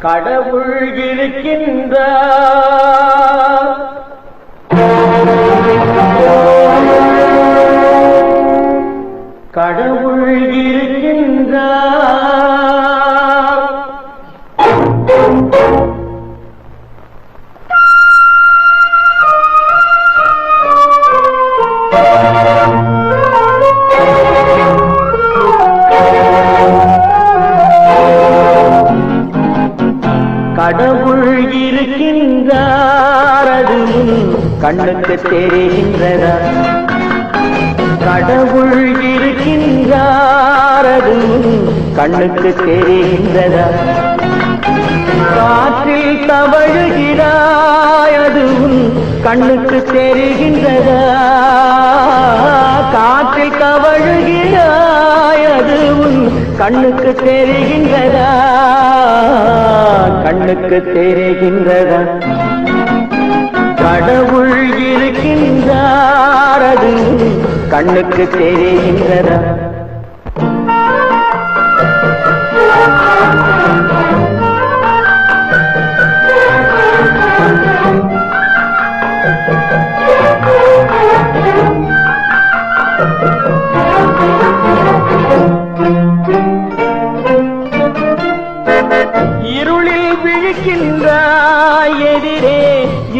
கடவுள் இருக்கின்ற கடவுள் இருக்கின்ற கண்ணுக்கு தெரிகின்றதா கடவுள் இருக்கின்றாரது கண்ணுக்கு தெரிகின்றதா காற்றில் தவழுகிறாய் கண்ணுக்கு தெரிகின்றதா காற்றில் தவழுகிறாய் கண்ணுக்கு தெரிகின்றதா கண்ணுக்கு தெரிகின்றதா கடவுள் இருக்கின்றார் அது கண்ணுக்கு தெரிகின்றதா? இருளில் விழிக்கின்ற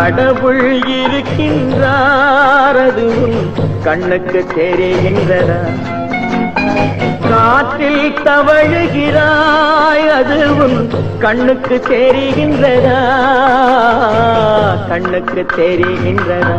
கடவுள் இருக்கின்றார் அது கண்ணுக்கு தெரிகின்றதா? காற்றில் தவழுகிறாய் அதுவும் கண்ணுக்கு தெரிகின்றதா? கண்ணுக்கு தெரிகின்றதா?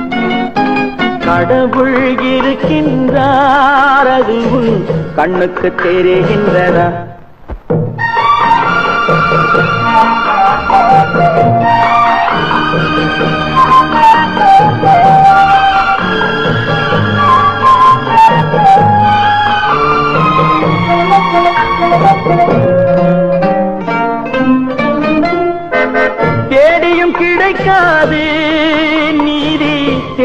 கடவுள் இருக்கின்றார். அதுவும் கண்ணுக்கு தெரிகின்றதா? தேடியும் கிடைக்காதே.